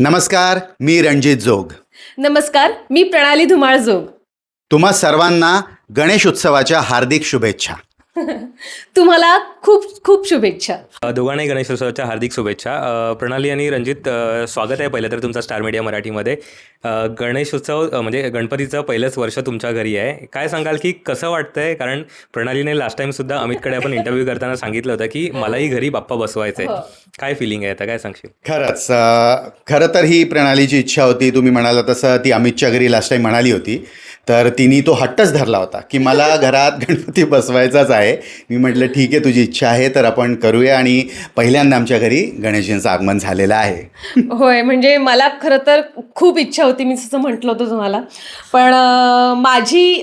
नमस्कार मी रणजित जोग. नमस्कार मी प्रणाली धुमाळ जोग. तुम्हा सर्वांना गणेश उत्सवाच्या हार्दिक शुभेच्छा. तुम्हाला खूप खूप शुभेच्छा. दोघांनाही गणेशोत्सवाच्या हार्दिक शुभेच्छा. प्रणाली आणि रणजित स्वागत आहे पहिलं तर तुमचा स्टार मीडिया मराठीमध्ये. गणेशोत्सव म्हणजे गणपतीचं पहिलंच वर्ष तुमच्या घरी आहे. काय सांगाल की कसं वाटतंय? कारण प्रणालीने लास्ट टाईमसुद्धा अमितकडे आपण इंटरव्ह्यू करताना सांगितलं होतं की मलाही घरी बाप्पा बसवायचं आहे काय फिलिंग आहे आता? काय सांगशील? खरंच खरं तर ही प्रणालीची इच्छा होती. तुम्ही म्हणाला तसं ती अमितच्या घरी लास्ट टाईम म्हणाली होती. तर तिने तो हट्टच धरला होता की मला घरात गणपती बसवायचाच आहे. मी म्हटलं ठीक आहे तुझी इच्छा आहे तर आपण करूया. आणि पहिल्यांदा आमच्या घरी गणेशजींचं आगमन झालेलं आहे. होय म्हणजे मला खरं तर खूप इच्छा होती मी जसं म्हटलं होतं तुम्हाला. पण माझी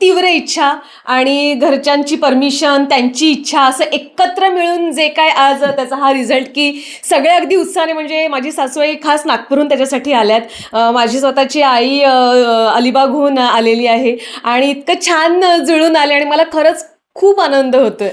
तीव्र इच्छा आणि घरच्यांची परमिशन त्यांची इच्छा असं एकत्र मिळून जे काय आज त्याचा हा रिझल्ट की सगळे अगदी उत्साहाने म्हणजे माझी सासूबाई खास नागपूरहून त्याच्यासाठी आल्यात. माझी स्वतःची आई अलिबागहून आलेली आहे आणि इतकं छान जुळून आले आणि मला खरंच खूप आनंद होतोय.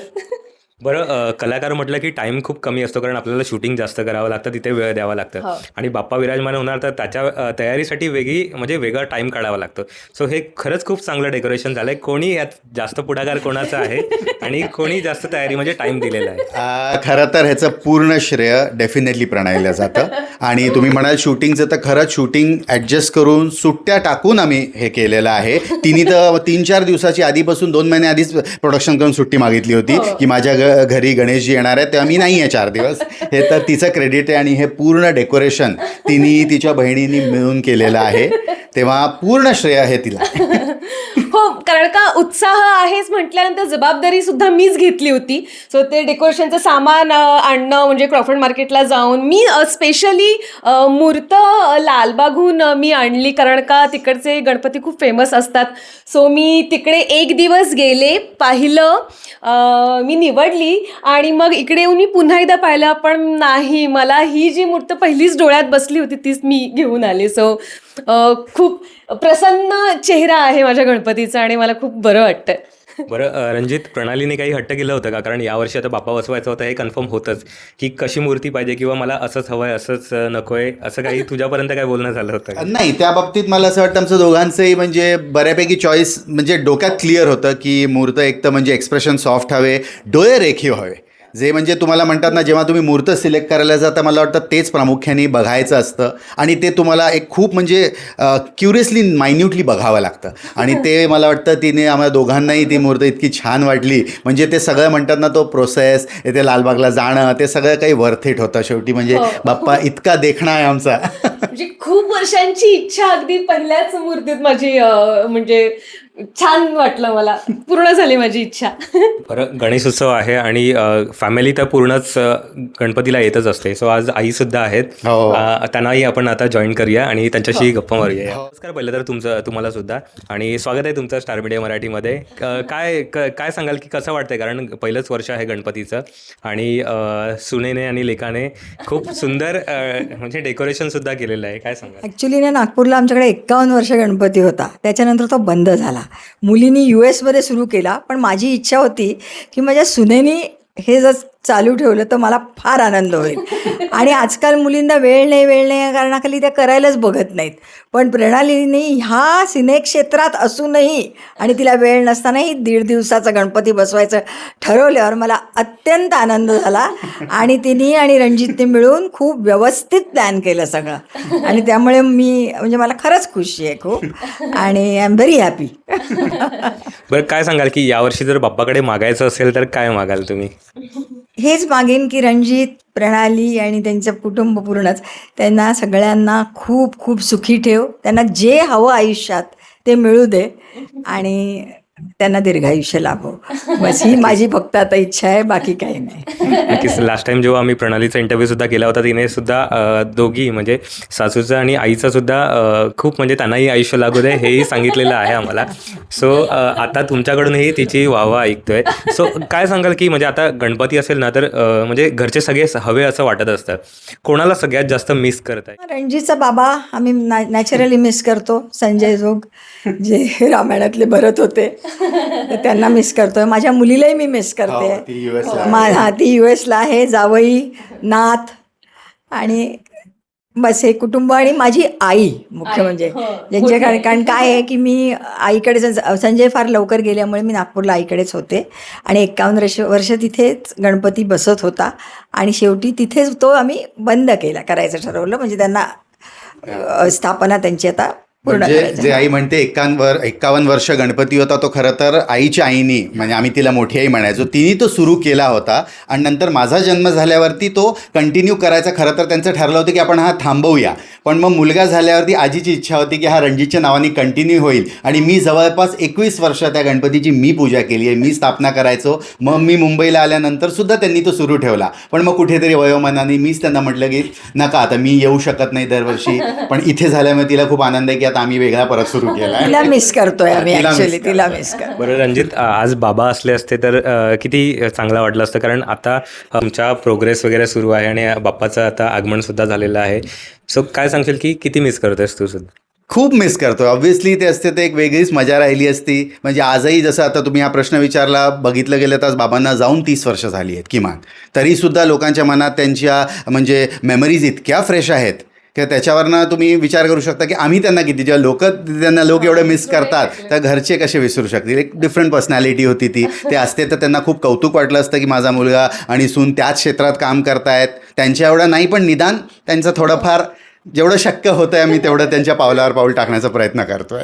बरं कलाकार म्हटलं की टाइम खूप कमी असतो कारण आपल्याला शूटिंग जास्त करावं लागतं तिथे वेळ द्यावा लागतं. हो. आणि बाप्पा विराजमान होणार तर त्याच्या तयारीसाठी वेगळी म्हणजे वेगळा टाइम काढावा लागतो. सो हे खरंच खूप चांगलं डेकोरेशन झालंय. कोणी यात जास्त पुढाकार कोणाचा आहे? आणि कोणी जास्त तयारी म्हणजे टाइम दिलेला आहे? खरं तर ह्याचं पूर्ण श्रेय डेफिनेटली प्रणालीला जातं. आणि तुम्ही म्हणाल शूटिंगचं तर खरंच शूटिंग ॲडजस्ट करून सुट्ट्या टाकून आम्ही हे केलेलं आहे. तिने तर तीन चार दिवसाची आधीपासून दोन महिने आधीच प्रोडक्शन करून सुट्टी मागितली होती की माझ्या घरी गणेशजी येणार आहेत तेव्हा मी नाही आहे चार दिवस. हे तर तिचं क्रेडिट आहे आणि हे पूर्ण डेकोरेशन तिने तिच्या बहिणींनी मिळून केलेलं आहे. तेव्हा पूर्ण श्रेय आहे तिला. हो कारण का उत्साह आहेच म्हटल्यानंतर जबाबदारी सुद्धा मीच घेतली होती. सो ते डेकोरेशनचं सामान आणणं म्हणजे क्रॉफर्ड मार्केटला जाऊन मी स्पेशली मूर्त लालबागहून मी आणली. कारण का तिकडचे गणपती खूप फेमस असतात. सो मी तिकडे एक दिवस गेले पाहिलं मी निवडली आणि मग इकडे येऊन मी पुन्हा एकदा पाहिलं पण नाही मला ही जी मूर्त पहिलीच डोळ्यात बसली होती तीच मी घेऊन आले. सो खूप प्रसन्न चेहरा आहे माझ्या गणपतीचा आणि मला खूप बरं वाटतं बरं रणजित प्रणालीने काही हट्ट केलं होतं का? कारण यावर्षी आता बाप्पा बसवायचं होतं हे कन्फर्म होतंच. की कशी मूर्ती पाहिजे किंवा मला असंच हवं आहे असंच अ, नको आहे असं काही तुझ्यापर्यंत काय बोलणं झालं होतं? नाही त्या बाबतीत मला असं वाटतं आमचं दोघांचंही म्हणजे बऱ्यापैकी चॉईस म्हणजे डोक्यात क्लिअर होतं की मूर्त एक तर म्हणजे एक्सप्रेशन सॉफ्ट हवे डोळे रेखीव हवे. जे म्हणजे तुम्हाला म्हणतात ना जेव्हा तुम्ही मूर्त सिलेक्ट करायला जाता मला वाटतं तेच प्रामुख्याने बघायचं असतं. आणि ते तुम्हाला एक खूप म्हणजे क्युरियसली मायन्युटली बघावं लागतं. आणि ते मला वाटतं तिने आम्हाला दोघांनाही ती मूर्त इतकी छान वाटली. म्हणजे ते सगळं म्हणतात ना तो प्रोसेस ते लालबागला जाणं ते सगळं काही वर्थ इट होतं शेवटी. म्हणजे हो. बाप्पा इतका देखणा आहे आमचा. म्हणजे खूप वर्षांची इच्छा अगदी पहिल्याच मूर्तीत माझी म्हणजे छान वाटलं मला. पूर्ण झाली माझी इच्छा. बरं गणेशोत्सव आहे आणि फॅमिली तर पूर्णच गणपतीला येतच असते. सो आज आईसुद्धा आहेत. हो. अ, त्यांनाही आपण आता जॉईन करूया आणि त्यांच्याशी गप्पा मारूया. नमस्कार पहिलं तर तुमचं तुम्हाला सुद्धा. आणि स्वागत आहे तुमचं स्टार मीडिया मराठीमध्ये. काय काय सांगाल की कसं वाटतंय? कारण पहिलंच वर्ष आहे गणपतीचं. आणि सुनेने आणि लेकाने खूप सुंदर म्हणजे डेकोरेशन सुद्धा केलेलं आहे. काय सांगाल? ॲक्च्युली ना नागपूरला आमच्याकडे एक्कावन्न वर्ष गणपती होता. त्याच्यानंतर तो बंद झाला. मुलींनी यू एसमध्ये सुरू केला पण माझी इच्छा होती की माझ्या सुनेनी हे जर चालू ठेवलं तर मला फार आनंद होईल. आणि आजकाल मुलींना वेळ नाही वेळ नाही या कारणाखाली त्या करायलाच बघत नाहीत. पण प्रणालीने ह्या सिनेक्षेत्रात असूनही आणि तिला वेळ नसतानाही दीड दिवसाचा गणपती बसवायचं ठरवल्यावर मला अत्यंत आनंद झाला. आणि तिने आणि रणजितने मिळून खूप व्यवस्थित प्लॅन केलं सगळं. आणि त्यामुळे मी म्हणजे मला खरंच खुशी आहे खूप. आणि आय एम व्हेरी हॅपी बरं काय सांगाल की यावर्षी जर बाप्पाकडे मागायचं असेल तर काय मागाल तुम्ही? हेच मागेन की रणजित प्रणाली आणि त्यांचं कुटुंब पूर्णच. त्यांना सगळ्यांना खूप खूप सुखी ठेव. त्यांना जे हवं आयुष्यात ते मिळू दे. आणि त्यांना दीर्घायुष्य लाभो. बस ही माझी फक्त आता इच्छा आहे बाकी काही नाही. नक्कीच. लास्ट टाइम जेव्हा आम्ही प्रणालीचा इंटरव्ह्यू सुद्धा केला होता तिने सुद्धा अ, दोघी म्हणजे सासूचं आणि आईचं सुद्धा अ, खूप म्हणजे त्यांनाही आयुष्य लागू दे हेही सांगितलेलं आहे आम्हाला. सो आता तुमच्याकडूनही तिची वाहवा ऐकतोय. सो काय सांगाल की म्हणजे आता गणपती असेल ना तर अ, म्हणजे घरचे सगळे हवे असं वाटत असतं. कोणाला सगळ्यात जास्त मिस करताय? रणजितचा बाबा आम्ही नॅचरली मिस करतो. संजय जोग जे रामायणातले भरत होते. तर त्यांना मिस करतोय. माझ्या मुलीलाही मी मिस हो, करते ती US ला मा हा ती यू एसला आहे. जावई नाथ आणि बस हे कुटुंब आणि माझी आई मुख्य आई, म्हणजे. हो. ज्यांच्या कारण कारण काय आहे की मी आईकडे जर- संजय फार लवकर गेल्यामुळे मी नागपूरला आईकडेच होते. आणि एकावन्न वर्ष वर्ष तिथेच गणपती बसत होता. आणि शेवटी तिथेच तो आम्ही बंद केला करायचं ठरवलं. म्हणजे त्यांना अ, स्थापना त्यांची आता म्हणजे जे आई म्हणते एकावन्न वर एकावन्न वर्ष गणपती होता तो खरं तर आईच्या आईनी म्हणजे आम्ही तिला मोठी आई म्हणायचो तिने तो सुरू केला होता. आणि नंतर माझा जन्म झाल्यावरती तो कंटिन्यू करायचा खरं तर त्यांचं ठरलं होतं की आपण हा थांबवूया. पण मग मुलगा झाल्यावरती आजीची इच्छा होती की हा रणजितच्या नावाने कंटिन्यू होईल. आणि मी जवळपास एकवीस वर्ष त्या गणपतीची मी पूजा केली आहे मी स्थापना करायचो. मग मी मुंबईला आल्यानंतर सुद्धा त्यांनी तो सुरू ठेवला. पण मग कुठेतरी वयोमानाने मीच त्यांना म्हटलं की नका आता मी येऊ शकत नाही दरवर्षी. पण इथे झाल्यामुळे तिला खूप आनंद आहे की आता आम्ही वेगळा परत सुरू केला. तिला मिस करतोय आम्ही तिला miss ऍक्च्युली तिला करतोय. मिस करतो बरं रणजित आ- आज बाबा असले असते तर अ, किती चांगलं वाटलं असतं? कारण आता आमच्या प्रोग्रेस वगैरे सुरू आहे आणि बाप्पाचं आता आगमन सुद्धा झालेलं आहे. सो काय सांगशील की किती मिस करतोयस तू सुद्धा? खूप मिस करतो ऑब्व्हियसली ते असते ते एक वेगळीच मजा राहिली असती. म्हणजे आजही जसं आता तुम्ही हा प्रश्न विचारला बघितलं गेलं तर आज बाबांना जाऊन तीस वर्ष झाली आहेत किमान. तरीसुद्धा लोकांच्या मनात त्यांच्या म्हणजे मेमरीज इतक्या फ्रेश आहेत. की त्याच्यावरनं तुम्ही विचार करू शकता की आम्ही त्यांना किती जेव्हा लोक त्यांना लोक एवढे मिस करतात तर घरचे कसे विसरू शकतील? एक डिफरंट पर्सनॅलिटी होती ती. ते असते तर त्यांना खूप कौतुक वाटलं असतं की माझा मुलगा आणि सून त्याच क्षेत्रात काम करतायत. त्यांच्या एवढं नाही पण निदान त्यांचं थोडंफार जेवढं शक्य होतं आहे आम्ही तेवढं त्यांच्या पावलावर पाऊल टाकण्याचा प्रयत्न करतोय.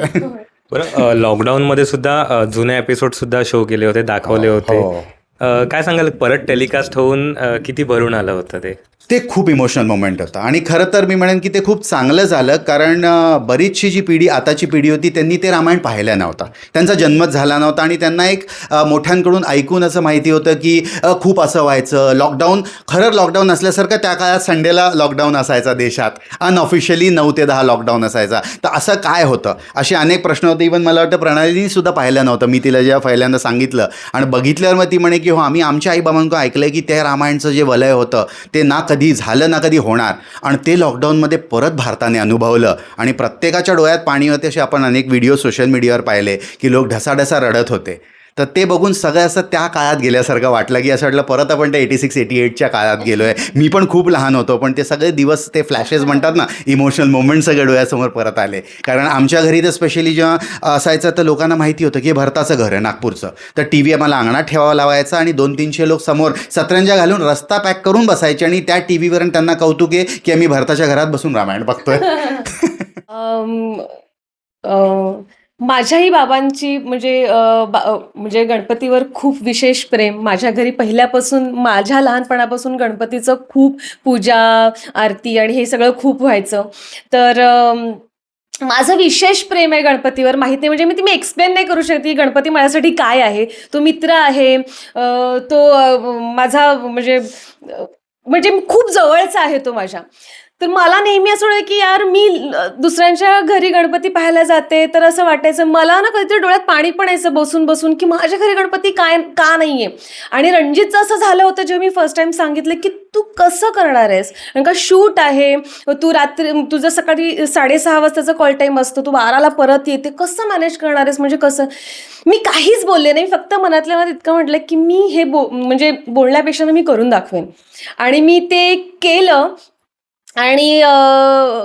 बरं लॉकडाऊनमध्ये सुद्धा जुने एपिसोड सुद्धा शो केले होते दाखवले होते. हो. काय सांगाल परत टेलिकास्ट होऊन किती भरून आलं होतं ते? ते खूप इमोशनल मोमेंट होतं. आणि खरं तर मी म्हणेन की ते खूप चांगलं झालं कारण बरीचशी जी पिढी आताची पिढी होती त्यांनी ते रामायण पाहिलं नव्हता. त्यांचा जन्मच झाला नव्हता आणि त्यांना एक मोठ्यांकडून ऐकून असं माहिती होतं की खूप असं व्हायचं. लॉकडाऊन खरं लॉकडाऊन असल्यासारखं त्या काळात संडेला लॉकडाऊन असायचा देशात. अनऑफिशियली नऊ ते दहा लॉकडाऊन असायचा. तर असं काय होतं? असे अनेक प्रश्न होते. इवन मला वाटतं प्रणालीने सुद्धा पाहिलं नव्हतं. मी तिला जेव्हा पहिल्यांदा सांगितलं आणि बघितल्यावर मग ती म्हणे की हो आम्ही आमच्या आईबाबांकडून ऐकलं की त्या रामायणचं जे वलय होतं ते ना कधी झालं ना कधी होणार. आणि ते लॉकडाऊनमध्ये परत भारताने अनुभवलं. आणि प्रत्येकाच्या डोळ्यात पाणी होते असे आपण अनेक व्हिडिओ सोशल मीडियावर पाहिले की लोक ढसाढसा रडत होते. तर ते बघून सगळं असं त्या काळात गेल्यासारखं वाटलं की असं वाटलं परत आपण त्या एटी सिक्स एटी एटच्या काळात गेलो आहे मी पण खूप लहान होतो पण ते सगळे दिवस ते फ्लॅशेस म्हणतात ना इमोशनल मोमेंट सगळे डोळ्यासमोर परत आले. कारण आमच्या घरी तर स्पेशली जेव्हा असायचं तर लोकांना माहिती होतं की हे भरताचं घर आहे नागपूरचं. तर टी व्ही आम्हाला अंगणात ठेवावा लावायचा आणि दोन तीनशे लोक समोर सतरंजा घालून रस्ता पॅक करून बसायचे आणि त्या टी व्हीवर त्यांना कौतुक आहे की आम्ही भरताच्या घरात बसून रामायण बघतोय. माझ्याही बाबांची म्हणजे बा- म्हणजे गणपतीवर खूप विशेष प्रेम. माझ्या घरी पहिल्यापासून माझ्या लहानपणापासून गणपतीचं खूप पूजा आरती आणि हे सगळं खूप व्हायचं. तर माझं विशेष प्रेम आहे गणपतीवर. माहिती नाही म्हणजे मी तुम्ही एक्सप्लेन नाही करू शकते गणपती माझ्यासाठी काय आहे. तो मित्र आहे तो माझा म्हणजे म्हणजे खूप जवळचा आहे तो माझ्या. तर मला नेहमी असं वाटतं की यार मी दुसऱ्यांच्या घरी गणपती पाहायला जाते तर असं वाटायचं मला ना कधीतरी डोळ्यात पाणी पण यायचं बसून बसून की माझ्या घरी गणपती काय का नाही आहे आणि रणजितचं असं झालं होतं जेव्हा मी फर्स्ट टाइम सांगितलं की तू कसं करणार आहेस? कारण का शूट आहे तू रात्री तुझं सकाळी साडेसहा वाजताचा कॉल टाईम असतो तू बाराला परत येते कसं मॅनेज करणार आहेस? म्हणजे कसं? मी काहीच बोलले नाही फक्त मनातल्या मनात इतकं म्हटलं की मी हे बो म्हणजे बोलण्यापेक्षा मी करून दाखवेन. आणि मी ते केलं आणि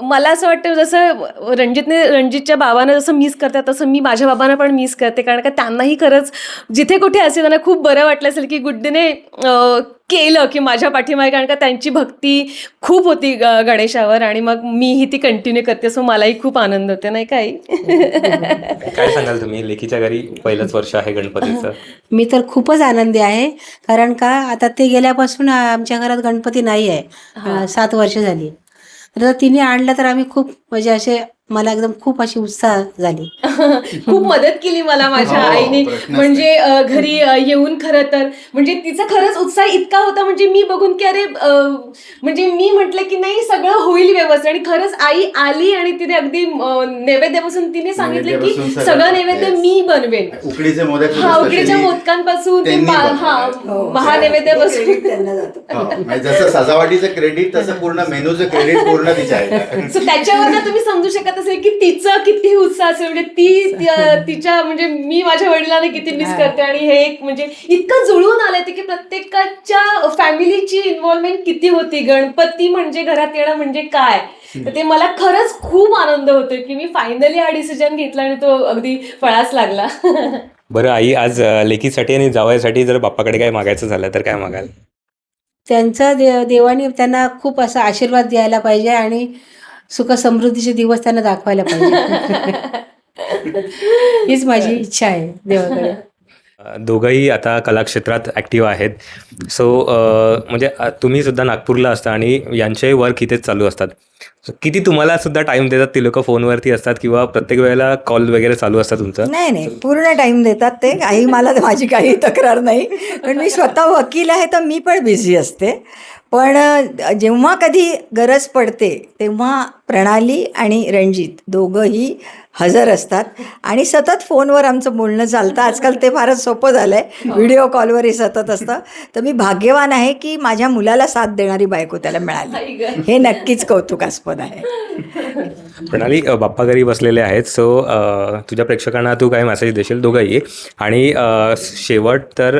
मला असं वाटतं जसं रणजितने रणजितच्या बाबांना जसं मिस करतात तसं मी माझ्या बाबांना पण मिस करते. कारण का त्यांनाही खरंच जिथे कुठे असेल त्यांना खूप बरं वाटलं असेल की गुड्डीने केलं की माझ्या पाठीमागे कारण का त्यांची भक्ती खूप होती गणेशावर आणि मग मीही ती कंटिन्यू करते सो मलाही खूप आनंद होते नाही काही काय सांगाल तुम्ही? लेखीच्या घरी पहिलंच वर्ष आहे गणपतीचं. मी तर खूपच आनंदी आहे कारण का आता ते गेल्यापासून आमच्या घरात गणपती नाही आहे. सात वर्ष झाली. तर तिने आणलं तर आम्ही खूप म्हणजे असे मला एकदम खूप अशी उत्साह झाली. खूप मदत केली मला माझ्या हो, आईने. प्रश्नच म्हणजे अ, घरी अ, येऊन खरं तर. म्हणजे तिचा खरंच उत्साह इतका होता म्हणजे मी बघून की अरे अ, म्हणजे मी म्हटलं की नाही सगळं होईल व्यवस्थित. आणि खरंच आई आली आणि तिने अगदी अ, नैवेद्यापासून तिने सांगितलं की नैवेद्यापासून सगळं- सगळं नैवेद्य Yes. मी बनवेन. उकडीचे मोदक हा उकडीच्या मोदकांपासून ते त्यांनी पा- बनवलं. हा हो. महानैवेद्यापासून. Credit त्यांना जातं. हो, म्हणजे जसं सजावटीचं क्रेडिट तसं पूर्ण मेनूचं क्रेडिट पूर्ण तिच्या आहे सो त्याच्यावर तुम्ही समजू शकत असेल की तिचा किती उत्साह असेल म्हणजे ती तिच्या म्हणजे मी माझ्या वडिलांना किती मिस करते आणि हे एक म्हणजे इतकं जुळून आलंय ते की प्रत्येकाच्या फॅमिलीची इन्व्हॉल्वमेंट किती होती गणपती म्हणजे घरात येणं म्हणजे काय? तर ते मला खरंच खूप आनंद होतोय की मी फायनली हा डिसिजन घेतला आणि तो अगदी फळास लागला. बरं आई आज लेकीसाठी आणि जावयासाठी जर बाप्पाकडे काय मागायचं झालं तर काय मागाल? त्यांचा दे देवाने त्यांना खूप असा आशीर्वाद द्यायला पाहिजे आणि सुख समृद्धीचे दिवस त्यांना दाखवायला पाहिजे. हीच माझी इच्छा आहे देवाकडे. दोघंही आता कलाक्षेत्रात ॲक्टिव्ह आहेत. सो म्हणजे तुम्ही सुद्धा नागपूरला असता आणि यांचेही वर्क इथेच चालू असतात. So, किती तुम्हाला सुद्धा टाइम देतात? ती लोक फोनवरती असतात किंवा प्रत्येक वेळेला कॉल वगैरे चालू असतात तुमचं? नाही नाही. पूर्ण टाइम देतात ते. काही मला माझी काही तक्रार नाही. पण मी स्वतः वकील आहे तर मी पण बिझी असते. पण जेव्हा कधी गरज पडते तेव्हा प्रणाली आणि रणजित दोघंही हजर असतात. आणि सतत फोनवर आमचं बोलणं चालतं. आजकाल ते फारच सोपं झालं आहे व्हिडिओ कॉलवरही सतत असतं. तर मी भाग्यवान आहे की माझ्या मुलाला साथ देणारी बायको त्याला मिळाली. हे नक्कीच कौतुकास्पद आहे. प्रणाली बाप्पा घरी बसलेले आहेत. सो तुझ्या प्रेक्षकांना तू काय मेसेज देशील दोघंही? आणि शेवट तर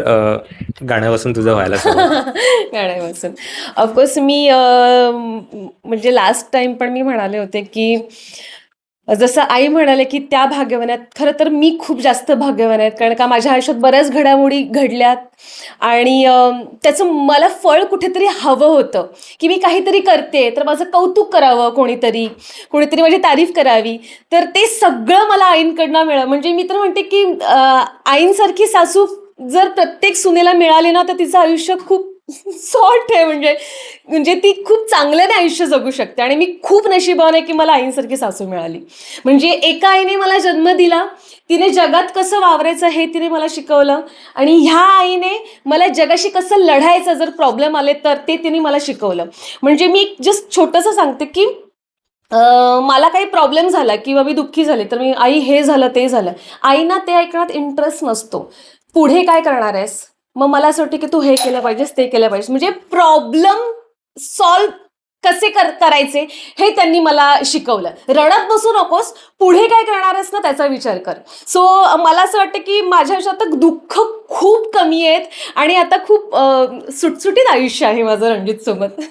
गाण्यापासून तुझं व्हायला. गाण्यापासून. ऑफकोर्स मी म्हणजे लास्ट टाइम पण मी म्हणाले होते की जसं आई म्हणाले की त्या भाग्यवान आहेत खरं तर मी खूप जास्त भाग्यवान आहेत कारण का माझ्या आयुष्यात बऱ्याच घडामोडी घडल्यात. आणि त्याचं मला फळ कुठेतरी हवं होतं की मी काहीतरी करते तर माझं कौतुक करावं कोणीतरी कोणीतरी माझी तारीफ करावी. तर ते सगळं मला आईंकडनं मिळालं. म्हणजे मी तर म्हणते की आईंसारखी सासू जर प्रत्येक सुनेला मिळाली ना तर तिचं आयुष्य खूप सॉर्ट आहे म्हणजे म्हणजे ती खूप चांगल्याने आयुष्य जगू शकते. आणि मी खूप नशिबान आहे की मला आईंसारखी सासू मिळाली. म्हणजे एका आईने मला जन्म दिला तिने जगात कसं वावरायचं हे तिने मला शिकवलं. आणि ह्या आईने मला जगाशी कसं लढायचं जर प्रॉब्लेम आले तर ते तिने मला शिकवलं. म्हणजे मी जस्ट छोटंसं सांगते की मला काही प्रॉब्लेम झाला किंवा मी दुःखी झाले तर मी आई हे झालं ते झालं. आईना ते ऐकण्यात इंटरेस्ट नसतो. पुढे काय करणार आहेस? मग मला असं वाटतं की तू हे केलं पाहिजेस ते केलं पाहिजेस. म्हणजे प्रॉब्लेम सॉल्व कसे कर करायचे हे त्यांनी मला शिकवलं. रडत बसू नकोस पुढे काय करणार आहेस ना त्याचा विचार कर. सो मला असं वाटतं की माझ्या आयुष्यात आता दुःख खूप कमी आहेत आणि आता खूप सुटसुटीत आयुष्य आहे माझं रणजित सोबत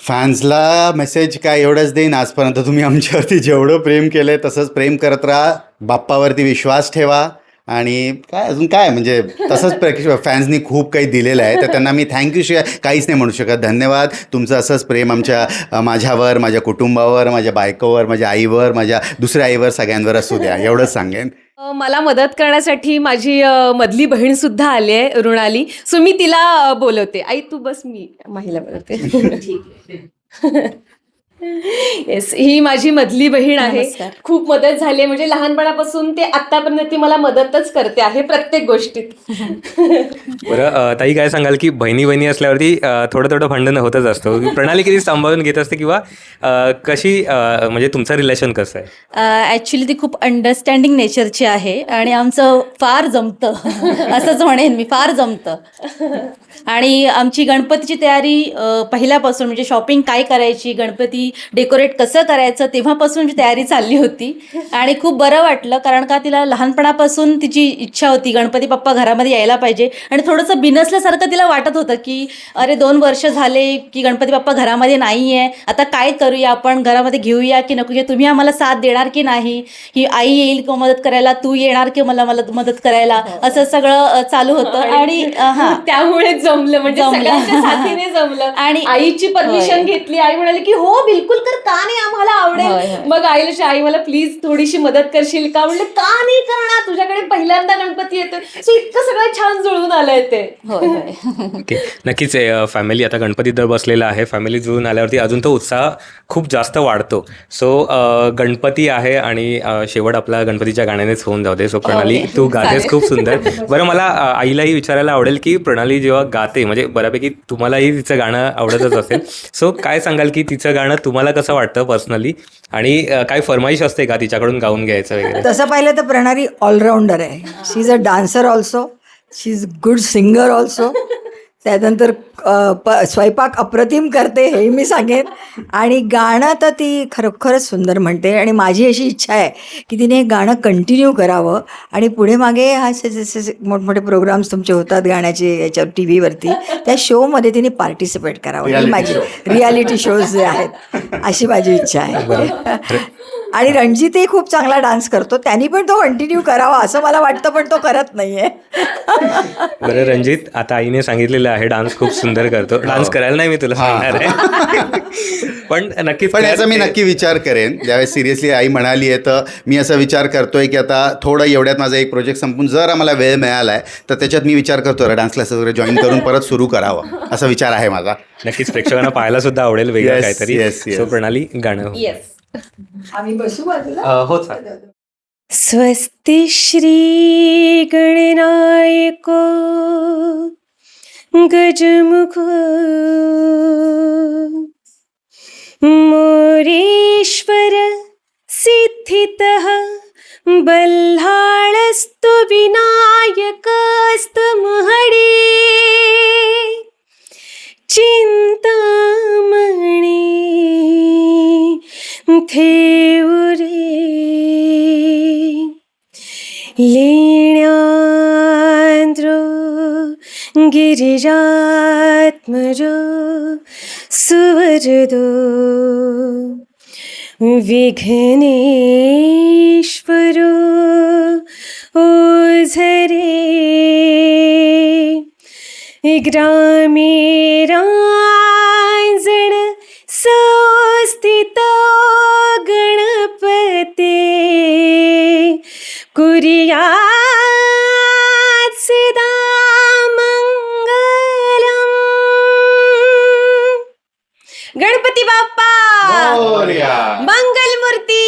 फॅन्सला मेसेज काय एवढंच देईन. आजपर्यंत तुम्ही आमच्यावरती जेवढं प्रेम केलं आहे तसंच प्रेम करत राहा. बाप्पावरती विश्वास ठेवा. आणि काय अजून काय म्हणजे तसंच प्रेक्षक फॅन्सनी खूप काही दिलेलं आहे तर त्यांना मी थँक्यू शिवाय काहीच नाही म्हणू शकत. धन्यवाद. तुमचं असंच प्रेम आमच्या माझ्यावर माझ्या कुटुंबावर माझ्या बायकोवर माझ्या आईवर माझ्या दुसऱ्या आईवर सगळ्यांवर असू द्या. एवढंच सांगेन. मला मदत करण्यासाठी माझी मधली बहीण सुद्धा आली आहे ऋणाली. सो मी तिला बोलवते. आई तू बस मी महिला बोलवते. येस ही माझी मधली बहीण आहे. खूप मदत झाली आहे. म्हणजे लहानपणापासून ते आतापर्यंत ती मला मदतच करते आहे प्रत्येक गोष्टीत. बरं ताई काय सांगाल की बहिणी बहिणी असल्यावरती थोडं थोडं भांडणं होतच असतं. प्रणाली किती सांभाळून घेत असते किंवा कशी म्हणजे तुमचं रिलेशन कसं आहे? ॲक्च्युली ती खूप अंडरस्टँडिंग नेचरची आहे आणि आमचं फार जमतं. असंच म्हणेन मी फार जमतं. आणि आमची गणपतीची तयारी पहिल्यापासून म्हणजे शॉपिंग काय करायची गणपती डेकोरेट कसं करायचं तेव्हापासून तयारी चालली होती. आणि खूप बरं वाटलं कारण का तिला लहानपणापासून तिची इच्छा होती गणपती बाप्पा घरामध्ये यायला पाहिजे. आणि थोडंसं बिनसल्यासारखं तिला वाटत होतं की अरे दोन वर्ष झाले की गणपती बाप्पा घरामध्ये नाही आहे आता काय करूया आपण घरामध्ये घेऊया की नको घेऊ तुम्ही आम्हाला साथ देणार की नाही? की आई येईल का मदत करायला तू येणार की मला मला मदत करायला? असं सगळं चालू होतं. आणि हां. त्यामुळे जमलं म्हणजे जमलं. आणि- आईची परमिशन. घेतली आई म्हणाली की हो बिलकुल कर का नाही आम्हाला आवडेल. मग आईला आई मला प्लीज थोडीशी मदत करशील का? म्हणलं का नाही करणार? तुझ्याकडे पहिल्यांदा गणपती येतो सो इतकं सगळं छान जुळून आलंय ते. होय होय. ओके. नक्कीच फॅमिली आता गणपती दर बसलेला आहे. फॅमिली जुळून आल्यावरती अजून तो उत्साह खूप जास्त वाढतो. सो गणपती आहे आणि शेवट आपला गणपतीच्या गाण्यानेच होऊन जाऊ दे. सो प्रणाली Okay. तू गातेस. खूप सुंदर. बरं मला आईलाही विचारायला आवडेल की प्रणाली जेव्हा गाते म्हणजे बऱ्यापैकी तुम्हालाही तिचं गाणं आवडतच असेल. सो काय सांगाल की तिचं गाणं तुम्हाला कसं वाटतं पर्सनली आणि काय फरमाईश असते का तिच्याकडून गाऊन घ्यायचं वगैरे? तसं पाहिलं तर प्रणाली ऑलराऊंडर आहे. She is a dancer also she is good singer also त्यानंतर प स्वयंपाक अप्रतिम करते हे मी सांगेन. आणि गाणं तर ती खरोखरच सुंदर म्हणते. आणि माझी अशी इच्छा आहे की तिने हे गाणं कंटिन्यू करावं. आणि पुढे मागे हा असे जसे मोठमोठे प्रोग्राम्स तुमचे होतात गाण्याचे याच्यावर टी व्हीवरती त्या शोमध्ये तिने पार्टिसिपेट करावं. ही माझी. रियालिटी शोज जे आहेत अशी माझी इच्छा आहे. आणि रणजितही खूप चांगला डान्स करतो. त्यांनी पण तो कंटिन्यू करावा असं मला वाटतं पण तो करत नाहीये. बरं रणजित आता आईने सांगितलेलं आहे डान्स खूप सुंदर करतो. डान्स करायला नाही मी तुला सांगणार आहे. पण नक्कीच पण. याचा मी नक्की विचार करेन. ज्यावेळेस सिरियसली आई म्हणाली आहे तर मी असा विचार करतोय की आता थोडं एवढ्यात माझा एक प्रोजेक्ट संपून जर आम्हाला वेळ मिळाला आहे तर त्याच्यात मी विचार करतो डान्स क्लासेस वगैरे जॉईन करून परत सुरू करावं. असा विचार आहे माझा. नक्कीच प्रेक्षकांना पाहायला सुद्धा आवडेल वेगळं काहीतरी. प्रणाली गाणं. येस आम्ही बसू बाजूला? हो चालेल. स्वस्ति श्री गणनायको गजमुख मोरेश्वर सिद्धितः बल्हाळस्तु विनायकस्तु महडे चिंतामणी थेउरे लीण्यान्द्रो गिरिजात्मजो सुवरदो विघ्नेश्वरो ओझरे ग्रामे रांजण संस्थित गणपते कुरिया बाप्पा. मंगल मूर्ती